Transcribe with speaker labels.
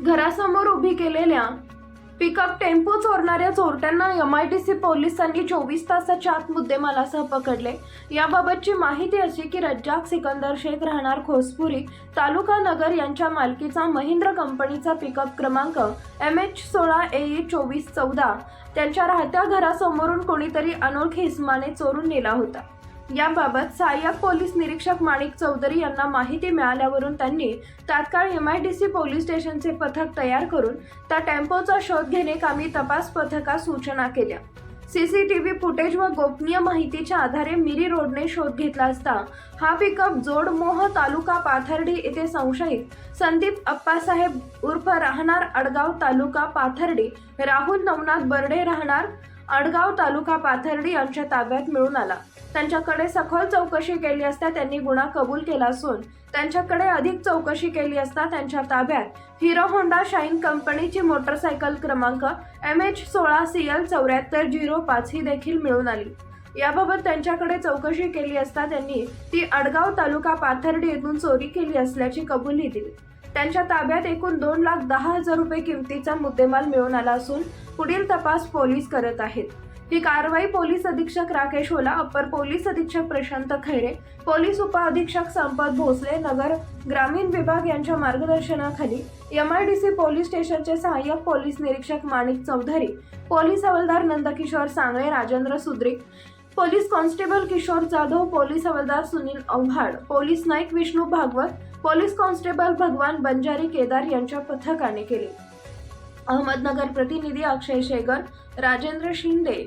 Speaker 1: घरासमोर उभी केलेल्या पिकअप टेम्पो चोरणाऱ्या चोरट्यांना एम आय टी सी पोलिसांनी चोवीस तासाच्या आत मुद्देमालासह पकडले. याबाबतची माहिती अशी की रज्जाक सिकंदर शेख राहणार खोसपुरी तालुका नगर यांच्या मालकीचा महिंद्र कंपनीचा पिकअप क्रमांक एम एच सोळा ए ई चोवीस चौदा. त्यांच्या राहत्या घरासमोरून कोणीतरी अनोळखी इस्माने चोरून नेला होता. याबाबत सहाय्यक पोलीस निरीक्षक माणिक चौधरी यांना माहिती मिळाल्यावरून त्यांनी तात्काळ M I D C police स्टेशनचे पथक तयार करून त्या टेम्पोचा शोध घेणे कामी तपास पथकास सूचना केल्या. C C T V footage व गोपनीय माहितीच्या आधारे मिरी रोडने शोध घेतला असता हा पिकअप जोडमोह तालुका पाथर्डी येथे संशयित संदीप अप्पासाहेब उर्फ राहणार अडगाव तालुका पाथर्डी राहुल नवनाथ बर्डे राहणार अडगाव तालुका पाथर्डी यांच्या ताब्यात मिळून आला. त्यांच्याकडे सखोल चौकशी केली असता त्यांनी गुन्हा कबूल केला असून त्यांच्याकडे अधिक चौकशी केली असता त्यांच्या ताब्यात हिरो होंडा शाईन कंपनीची मोटरसायकल क्रमांक एम एच सोळा सी एल चौऱ्याहत्तर झिरो पाच ही देखील मिळून आली. याबाबत त्यांच्याकडे चौकशी केली असता त्यांनी ती अडगाव तालुका पाथर्डी येथून चोरी केली असल्याची कबुली दिली. त्यांच्या ताब्यात एकूण दोन लाख दहा हजार रुपये किमतीचा मुद्देमाल मिळून आला असून पुढील तपास पोलीस करत आहेत. ही कारवाई पोलीस अधीक्षक राकेश ओला अप्पर पोलीस अधीक्षक प्रशांत खैरे पोलीस उपअधीक्षक संपत भोसले नगर ग्रामीण विभाग यांच्या मार्गदर्शनाखाली M I D C police स्टेशनचे सहाय्यक पोलीस निरीक्षक माणिक चौधरी पोलीस हवालदार Nandkishor Sangle Rajendra Sudrik police constable Kishor Jadhav police हवालदार सुनील आव्हाड पोलीस नाईक विष्णू भागवत पोलीस कॉन्स्टेबल भगवान बंजारी केदार यांच्या पथकाने केले. अहमदनगर प्रतिनिधी अक्षय शेगर राजेंद्र शिंदे.